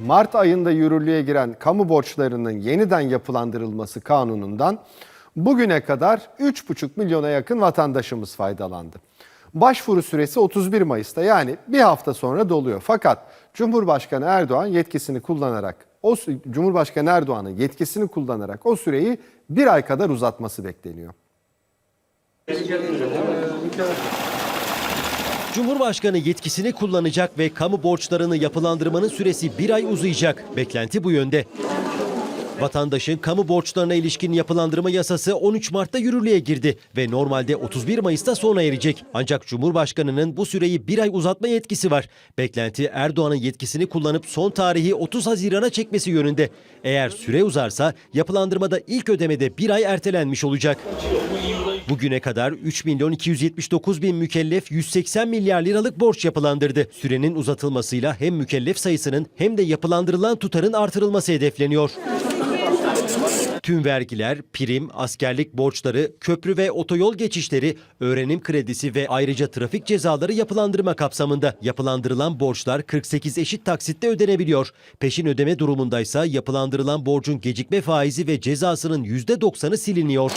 Mart ayında yürürlüğe giren kamu borçlarının yeniden yapılandırılması kanunundan bugüne kadar 3,5 milyona yakın vatandaşımız faydalandı. Başvuru süresi 31 Mayıs'ta yani bir hafta sonra doluyor. Fakat Cumhurbaşkanı Erdoğan yetkisini kullanarak o Cumhurbaşkanı Erdoğan'ın yetkisini kullanarak o süreyi bir ay kadar uzatması bekleniyor. Cumhurbaşkanı yetkisini kullanacak ve kamu borçlarını yapılandırmanın süresi bir ay uzayacak. Beklenti bu yönde. Vatandaşın kamu borçlarına ilişkin yapılandırma yasası 13 Mart'ta yürürlüğe girdi ve normalde 31 Mayıs'ta sona erecek. Ancak Cumhurbaşkanı'nın bu süreyi bir ay uzatma yetkisi var. Beklenti Erdoğan'ın yetkisini kullanıp son tarihi 30 Haziran'a çekmesi yönünde. Eğer süre uzarsa yapılandırmada ilk ödemede bir ay ertelenmiş olacak. Bugüne kadar 3 milyon 279 bin mükellef 180 milyar liralık borç yapılandırdı. Sürenin uzatılmasıyla hem mükellef sayısının hem de yapılandırılan tutarın artırılması hedefleniyor. Tüm vergiler, prim, askerlik borçları, köprü ve otoyol geçişleri, öğrenim kredisi ve ayrıca trafik cezaları yapılandırma kapsamında. Yapılandırılan borçlar 48 eşit taksitte ödenebiliyor. Peşin ödeme durumundaysa yapılandırılan borcun gecikme faizi ve cezasının %90'ı siliniyor.